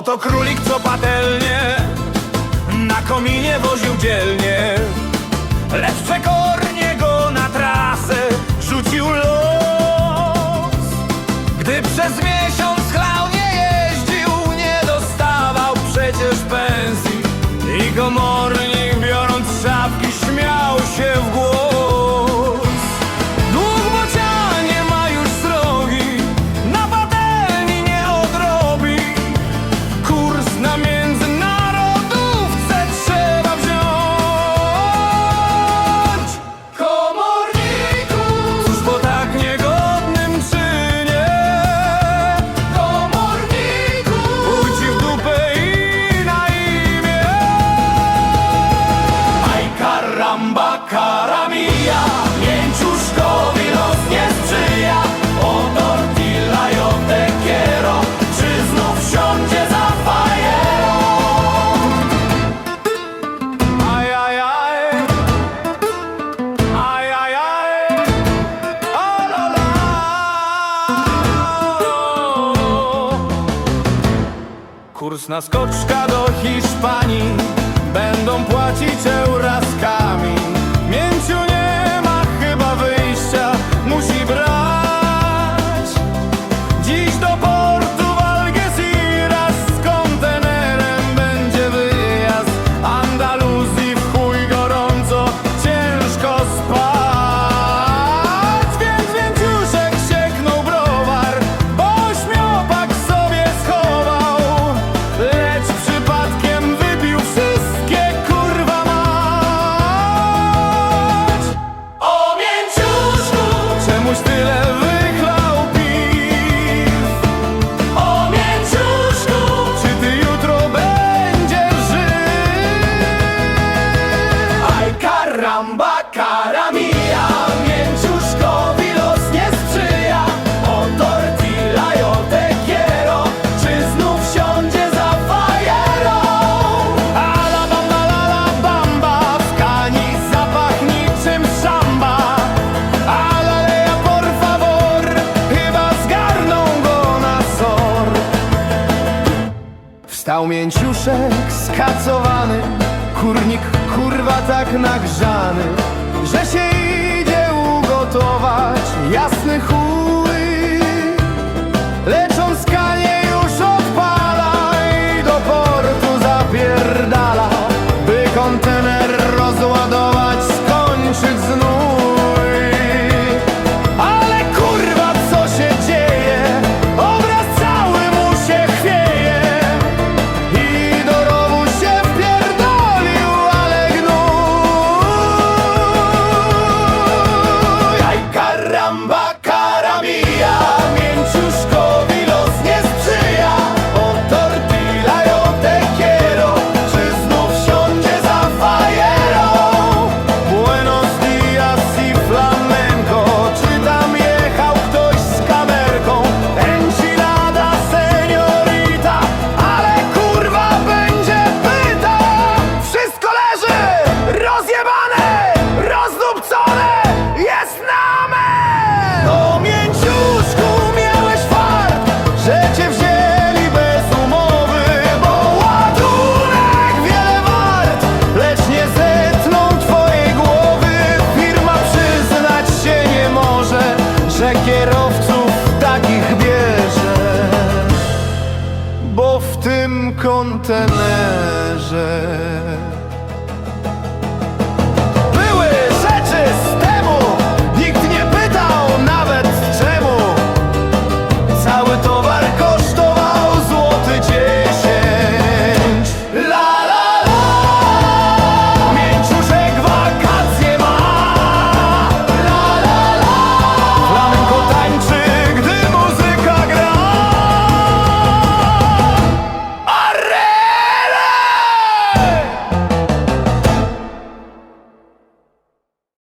Oto królik, co patelnie na kominie woził dzielnie. Karamba, karamia, mięciuszkowi los nie sprzyja. O tortilla i o czy znów wsiądzie za fajero? Aj, aj, aj Aj, aj, aj O la. Kurs na skoczka do Hiszpanii. Będą płacić komuś tyle wyklał piw O mięciuszku Czy ty jutro będziesz żył? Wstał mięciuszek skacowany Kurnik kurwa tak nagrzany Że się idzie ugotować jasny chuj. Lecz on skanie już odpala I do portu zapierdala By kontener tanęże.